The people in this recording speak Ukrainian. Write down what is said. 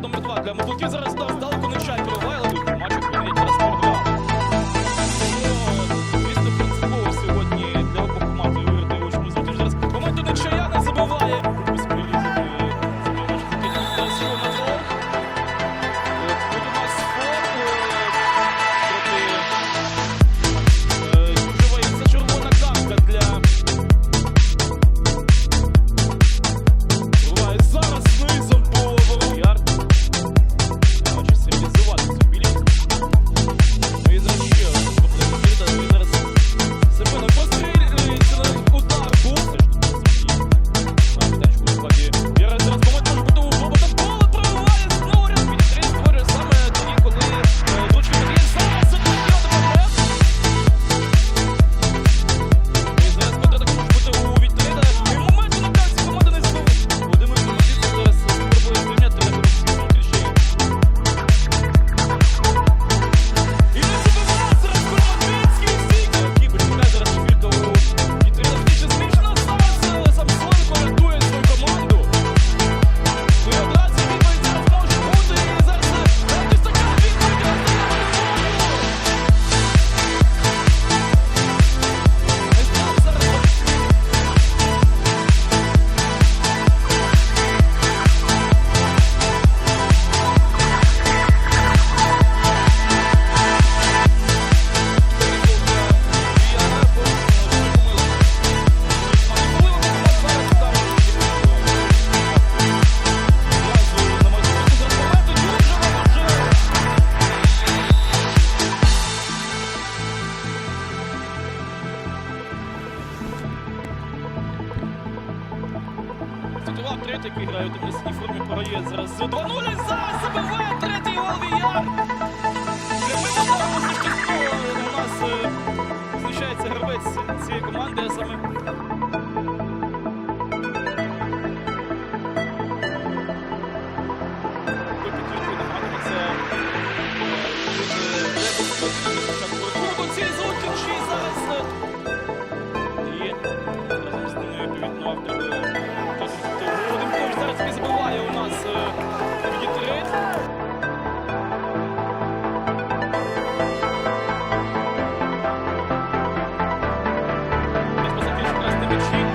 номер 2 для Мобутів. Зараз дав Готував третій, який грає у темносній формі, програє зараз з 2-0 і зараз забиває третій гол Віян. Прямим ударом у нас е, знищається гравець цієї команди, а саме the machine.